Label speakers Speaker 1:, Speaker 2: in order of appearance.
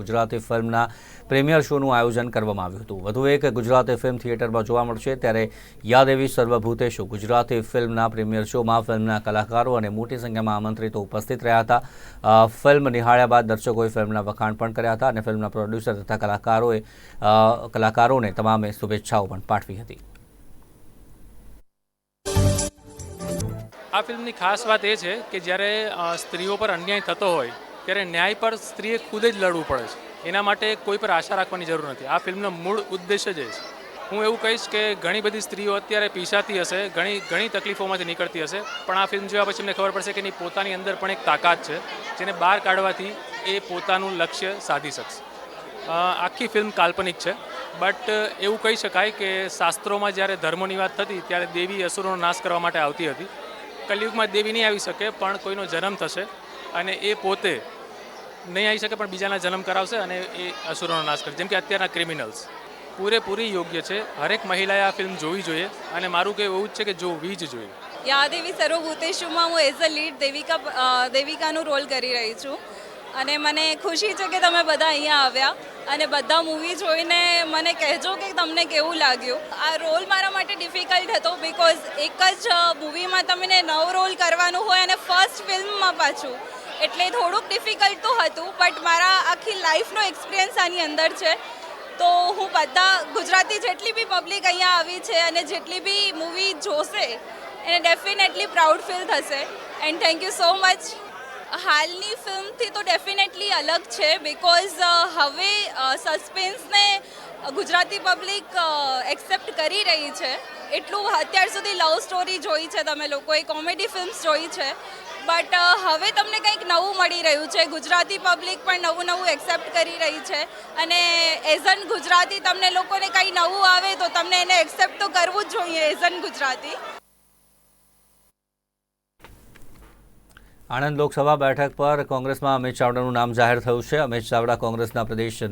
Speaker 1: ગુજરાતી ફિલ્મના પ્રીમિયર શોનું આયોજન કરવામાં આવ્યું હતું. વધુ એક ગુજરાતી ફિલ્મ થિયેટરમાં જોવા મળશે ત્યારે યાદ એવી સર્વભૂતેશુ. ગુજરાતી ફિલ્મના પ્રીમિયર શોમાં ફિલ્મના કલાકારો અને મોટી સંખ્યામાં આમંત્રિતો ઉપસ્થિત રહ્યા હતા. ફિલ્મ નિહાળ્યા બાદ દર્શકોએ ફિલ્મના વખાણ પણ કર્યા હતા અને ફિલ્મના પ્રોડ્યુસર તથા કલાકારોએ કલાકારોને તમામે શુભેચ્છાઓ પણ પાઠવી હતી.
Speaker 2: આ ફિલ્મની ખાસ વાત એ છે કે જ્યારે સ્ત્રીઓ પર અન્યાય થતો હોય ત્યારે ન્યાય પર સ્ત્રીએ ખુદ જ લડવું પડે છે. એના માટે કોઈ પર આશા રાખવાની જરૂર નથી. આ ફિલ્મનો મૂળ ઉદ્દેશ્ય જ છે. હું એવું કહીશ કે ઘણી બધી સ્ત્રીઓ અત્યારે પીસાતી હશે, ઘણી ઘણી તકલીફોમાંથી નીકળતી હશે, પણ આ ફિલ્મ જોયા પછી એમને ખબર પડશે કે એની પોતાની અંદર પણ એક તાકાત છે, જેને બહાર કાઢવાથી એ પોતાનું લક્ષ્ય સાધી શકશે. આખી ફિલ્મ કાલ્પનિક છે, બટ એવું કહી શકાય કે શાસ્ત્રોમાં જ્યારે ધર્મોની વાત થતી, ત્યારે દેવી અસુરોનો નાશ કરવા માટે આવતી હતી. કલયુગમાં દેવી નહીં આવી શકે, પણ કોઈનો જન્મ થશે. અને એ પોતે નહીં આવી શકે પણ બીજાના જન્મ કરાવશે અને એ અસુરોનો નાશ કરશે. જેમ કે અત્યારના ક્રિમિનલ્સ પૂરેપૂરી યોગ્ય છે. હરેક મહિલાએ આ ફિલ્મ જોવી જોઈએ અને મારું કહેવું એવું જ છે કે જોવી જ જોઈએ.
Speaker 3: યાદેવી સર્વભૂતેશુમાં હું એઝ અ લીડ દેવિકા દેવિકાનું રોલ કરી રહી છું. અને મને ખુશી છે કે તમે બધા અહીંયા આવ્યા અને બધા મૂવી જોઈને મને કહેજો કે તમને કેવું લાગ્યું. આ રોલ મારા માટે ડિફિકલ્ટ હતો બિકોઝ એક જ મૂવીમાં તમને નવ રોલ કરવાનું હોય અને ફર્સ્ટ ફિલ્મમાં પાછું. એટલે થોડુંક ડિફિકલ્ટ તો હતું બટ મારા આખી લાઈફનો એક્સપિરિયન્સ આની અંદર છે. તો હું બધા ગુજરાતી જેટલી બી પબ્લિક અહીંયા આવી છે અને જેટલી બી મૂવી જોશે, એને ડેફિનેટલી પ્રાઉડ ફીલ થશે. And thank you so much હાલની ફિલ્મથી તો ડેફિનેટલી અલગ છે બિકોઝ હવે સસ્પેન્સને ગુજરાતી પબ્લિક એક્સેપ્ટ કરી રહી છે. એટલું અત્યાર સુધી લવ સ્ટોરી જોઈ છે તમે લોકોએ કોમેડી ફિલ્મ્સ જોઈ છે. બટ હવે તમને કંઈક નવું મળી રહ્યું છે. ગુજરાતી પબ્લિક પણ નવું નવું એક્સેપ્ટ કરી રહી છે. અને એઝ અન ગુજરાતી તમને લોકોને કંઈ નવું આવે તો તમને એને એક્સેપ્ટ તો કરવું જ જોઈએ એઝ અન ગુજરાતી.
Speaker 1: આણંદ લોકસભા બેઠક પર કોંગ્રેસમાં અમિત ચાવડાનું નામ જાહેર થયું છે. અમિત ચાવડા કોંગ્રેસના પ્રદેશ